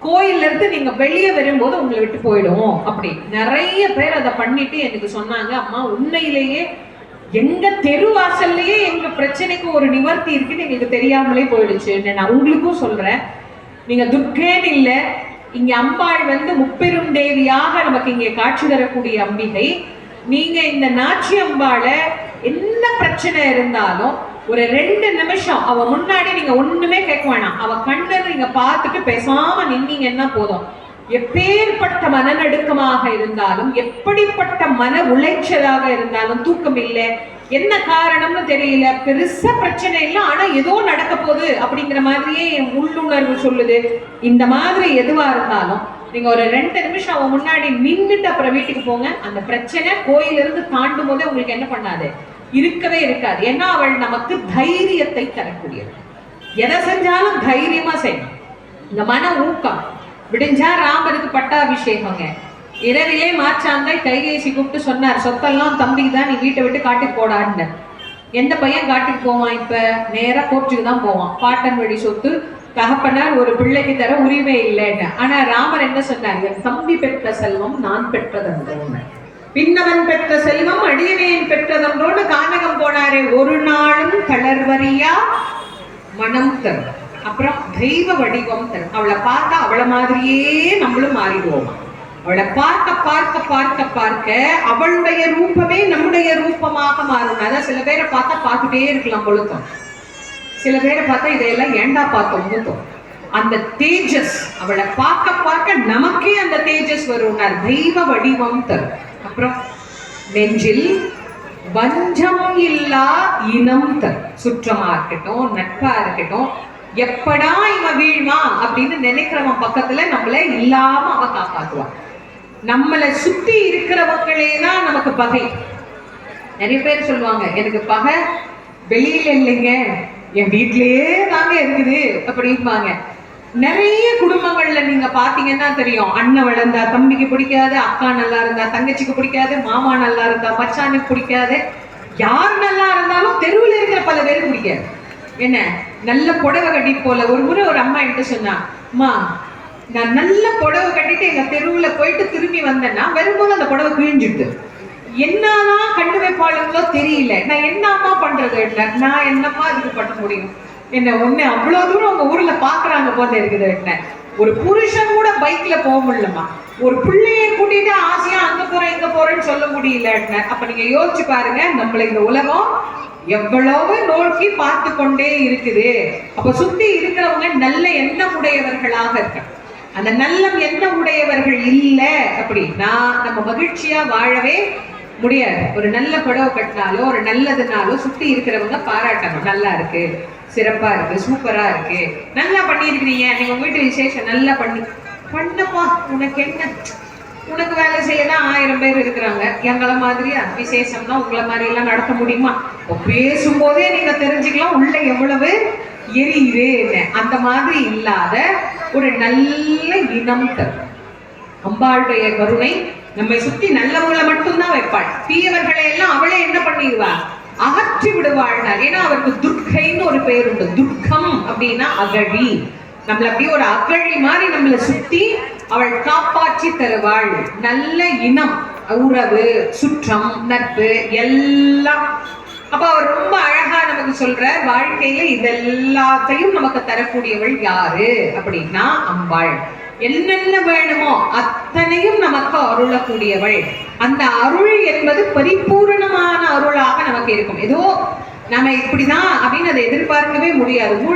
கோயில்ல இருந்து நீங்க வெளியே வரும்போது உங்களை விட்டு போயிடும் அப்படி. நிறைய பேர் அதை பண்ணிட்டு எனக்கு சொன்னாங்க அம்மா உண்மையிலேயே எங்க தெரு வாசல்லையே எங்க பிரச்சனைக்கு ஒரு நிவர்த்தி இருக்குன்னு எங்களுக்கு தெரியாமலே போயிடுச்சு நான் உங்களுக்கும் சொல்றேன். நீங்க துர்க்கேன்னு இல்லை இங்க அம்பாள் வந்து முப்பெரும் தேவியாக நமக்கு இங்கே காட்சி தரக்கூடிய அம்பிகை. நீங்க இந்த நாச்சி அம்பாளை என்ன பிரச்சனை இருந்தாலும் ஒரு ரெண்டு நிமிஷம். அவ முன்னாடி நீங்க ஒண்ணுமே கேட்க வேணாம். அவ கண்ணு நீங்க பார்த்துட்டு பேசாம நின்னீங்கன்னா போதும். எப்பேற்பட்ட மனநடுக்கமாக இருந்தாலும் எப்படிப்பட்ட மன உளைச்சலாக இருந்தாலும் தூக்கம் இல்லை. என்ன காரணம்னு தெரியல. பெருசா பிரச்சனை இல்லை. ஆனா ஏதோ நடக்க போகுது அப்படிங்கிற மாதிரியே என் உள்ளுணர்வு சொல்லுது. இந்த மாதிரி எதுவா இருந்தாலும் நீங்க ஒரு ரெண்டு நிமிஷம் அவன் முன்னாடி நின்னுட்டு அப்புறம் வீட்டுக்கு போங்க. அந்த பிரச்சனை கோயிலிருந்து தாண்டும் போதே உங்களுக்கு என்ன பண்ணாது? இருக்கவே இருக்காது. ஏன்னா அவள் நமக்கு தைரியத்தை தரக்கூடியது எதை செஞ்சாலும் தைரியமா செய்யணும். இந்த மன ஊக்கம். விடிஞ்சா ராமருக்கு பட்டாபிஷேகங்க. இரவிலே மாற்றாந்தாய் கைகேசி கூப்பிட்டு சொன்னார் சொத்தெல்லாம் தம்பி தான் நீ வீட்டை விட்டு காட்டுக்கு போடான்னு. எந்த பையன் காட்டுக்கு போவான் இப்ப? நேரா கோர்ட்டுக்கு தான் போவான். பாட்டன் வழி சொத்து தகப்பனார் ஒரு பிள்ளைக்கு தர உரிமை இல்லைன்னு. ஆனா ராமர் என்ன சொன்னார்? என் தம்பி பெற்ற செல்வம் நான் பெற்றதன்றோன்னு பின்னவன் பெற்ற செல்வம் அடியனையின் பெற்றதன்றோடு கானகம் போனாரே ஒரு நாளும் தளர்வரியா மனம் தரும். அப்புறம் தெய்வ வடிவம் தரும். அவளை பார்த்தா அவளை மாதிரியே நம்மளும் மாறிடுவோம். அவளை பார்க்க பார்க்க பார்க்க பார்க்க அவளுடைய ரூபமே நம்முடைய ரூபமாக மாறும். அதான் சில பேரை பார்த்தா பார்த்துட்டே இருக்கலாம் பொழுத்தம் சில பேரை பார்த்தா இதையெல்லாம் ஏண்டா பார்த்தோம் மூத்தோம் அந்த தேஜஸ் அவளை பார்க்க பார்க்க நமக்கே அந்த தேஜஸ் வரும்னார். தெய்வ வடிவம் தரும். அப்புறம் நெஞ்சில் வஞ்சம் இல்லா இனம் தர் சுற்றமா இருக்கட்டும் நட்பா இருக்கட்டும் எப்படா இவன் வீழ்மா அப்படின்னு நினைக்கிறவன் பக்கத்துல நம்மள இல்லாம அவ காப்பாத்துவான் நம்மளை சுத்தி இருக்கிறவங்களே தான் நமக்கு பகை. நிறைய பேர் சொல்லுவாங்க எனக்கு பகை வெளியில இல்லைங்க. என் வீட்லயே தாங்க இருக்குது. அப்படிம்பாங்க. நிறைய குடும்பங்கள்ல நீங்க பாத்தீங்கன்னா தெரியும். அண்ணன் வளர்ந்தா தம்பிக்கு பிடிக்காது அக்கா நல்லா இருந்தா தங்கச்சிக்கு பிடிக்காது மாமா நல்லா இருந்தா மச்சானுக்கு பிடிக்காது. யார் நல்லா இருந்தாலும் தெருவில் இருக்கிற பல பேருக்கு பிடிக்காது. என்ன? நல்ல புடவை கட்டிட்டு போல. ஒரு முறை ஒரு அம்மா என்கிட்ட சொன்னா அம்மா நான் நல்ல புடவை கட்டிட்டு எங்க தெருவுல போயிட்டு திரும்பி வந்தேன்னா வரும்போது அந்த புடவை கிழிஞ்சிட்டு என்னதான் கண்டு வைப்பாளுங்களோ தெரியல. நான் என்னம்மா பண்றது? இல்லை நான் என்னம்மா இதுக்கு பண்ண முடியும்? என்ன ஒண்ணு அவ்வளவு தூரம் அவங்க ஊர்ல பாக்குறாங்க போல இருக்குது என்ன? ஒரு புருஷன் கூட பைக்ல போக முடியலமா ஒரு பிள்ளைய கூட்டிட்டு ஆசையா அங்க போறேன் இங்க போறேன்னு சொல்ல முடியல என்ன? அப்ப நீங்க யோசிச்சு பாருங்க நம்மள இந்த உலகம் எவ்வளவு நோக்கி பார்த்து கொண்டே இருக்குது. அப்ப சுத்தி இருக்கிறவங்க நல்ல எண்ணம் உடையவர்களாக இருக்க அந்த நல்ல எண்ணம் உடையவர்கள் இல்ல அப்படின்னா நம்ம மகிழ்ச்சியா வாழவே முடியாது. ஒரு நல்ல புடவை கட்டினாலோ ஒரு நல்லதுனாலோ சுத்தி இருக்கிறவங்க பாராட்டணும். நல்லா இருக்கு சிறப்பா இருக்கு சூப்பரா இருக்கு. நல்லா பண்ணியிருக்கிறீங்க. நீங்க உங்க வீட்டு விசேஷம் நல்லா பண்ணி பண்ணப்பா. உனக்கு என்ன? உனக்கு வேலை செய்ய தான் ஆயிரம் பேர் இருக்கிறாங்க. எங்களை மாதிரியா? விசேஷம்னா உங்களை மாதிரி எல்லாம் நடத்த முடியுமா? பேசும்போதே நீங்க தெரிஞ்சுக்கலாம். உள்ள எவ்வளவு எரியுது அந்த மாதிரி இல்லாத ஒரு நல்ல இனம் தரும். அம்பாளுடைய கருணை நம்மை சுத்தி நல்லவங்களை மட்டும்தான் வைப்பாள். தீயவர்களை எல்லாம் அவளே என்ன பண்ணிடுவா? அகற்றி விடுவாள்னார் ஏன்னா அவருக்கு துர்க்கைன்னு ஒரு பேர் உண்டு. துர்க்கம் அப்படின்னா அகழி. நம்மள அப்படியே ஒரு அகழி மாதிரி நம்மளை சுத்தி அவள் காப்பாற்றி தருவாள். நல்ல இனம் உறவு சுற்றம் நட்பு எல்லாம். அப்ப அவர் ரொம்ப அழகா நமக்கு சொல்ற வாழ்க்கையில இதெல்லாத்தையும் நமக்கு தரக்கூடியவள் யாரு? அப்படின்னா அம்பாள். என்னென்ன வேணுமோ அத்தனையும் நமக்கு அருளக்கூடியவள். அந்த அருள் என்பது பரிபூரணமான அருளாக நமக்கு இருக்கும். ஏதோ நம்ம இப்படிதான் அப்படின்னு அதை எதிர்பார்க்கவே முடியாது.